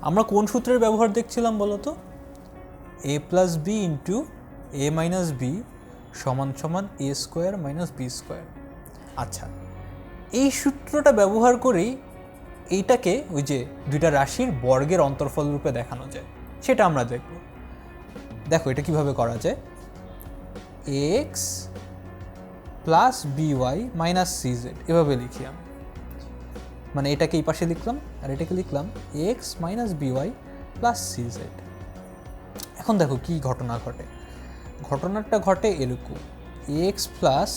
আমরা কোন সূত্রের ব্যবহার দেখছিলাম বলো তো? A plus B into A minus B সমান সমান A square minus B square আচ্ছা এই সূত্রটা ব্যবহার করেই এইটাকে ওই যে দুইটা রাশির বর্গের অন্তর্ফল রূপে দেখানো যায়। সেটা আমরা দেখব। দেখো এটা কীভাবে করা যায়। X plus B Y minus C Z এভাবে লিখি আমি। মানে এটাকে এই পাশে লিখলাম, আর এটাকে লিখলাম X minus B Y plus C Z এখন দেখো কি ঘটনা ঘটে। ঘটনাটা ঘটে এরকম X plus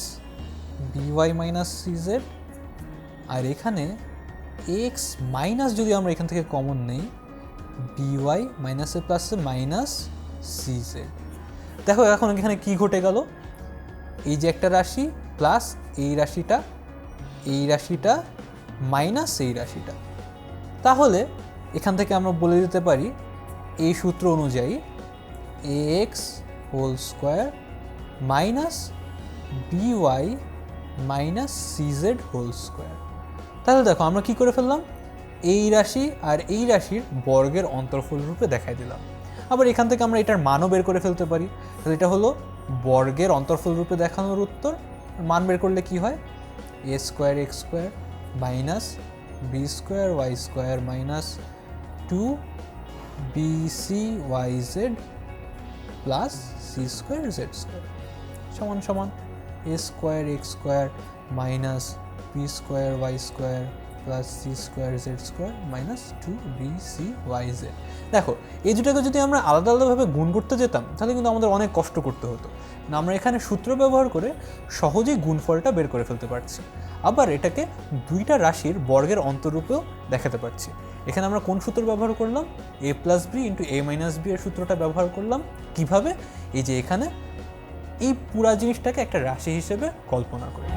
B Y minus C Z আর এখানে এক্স মাইনাস যদি আমরা এখান থেকে কমন নেই বিওয়াই মাইনাসে প্লাসে মাইনাস সি জেড দেখো এখন এখানে কি ঘটে গেল? এই যে একটা রাশি প্লাস এই রাশিটা এই রাশিটা মাইনাস এই রাশিটা। তাহলে এখান থেকে আমরা বলে দিতে পারি এই সূত্র অনুযায়ী X whole square minus B Y minus C Z whole square তাহলে দেখো আমরা কি করে ফেললাম? এই রাশি আর এই রাশির বর্গের অন্তর্ফল রূপে দেখাই দিলাম। আবার এখান থেকে আমরা এটার মানও বের করে ফেলতে পারি। তাহলে এটা হলো বর্গের অন্তর্ফল রূপে দেখানোর উত্তর। মান বের করলে কি হয়? A square X square minus B square Y square minus two B C Y Z plus C square Z square সমান সমান A square X square minus B square Y square plus C square Z square minus two B C Y Z দেখো, এই দুটাকে যদি আমরা আলাদা আলাদাভাবে গুণ করতে যেতাম, তাহলে কিন্তু আমাদের অনেক কষ্ট করতে হতো। না, আমরা এখানে সূত্র ব্যবহার করে সহজেই গুণফলটা বের করে ফেলতে পারছি। আবার এটাকে দুইটা রাশির বর্গের অন্তরূপেও দেখাতে পারছি। এখানে আমরা কোন সূত্র ব্যবহার করলাম? A plus B into A minus B এর সূত্রটা ব্যবহার করলাম। কীভাবে? এই যে এখানে এই পুরা জিনিসটাকে একটা রাশি হিসেবে কল্পনা করি।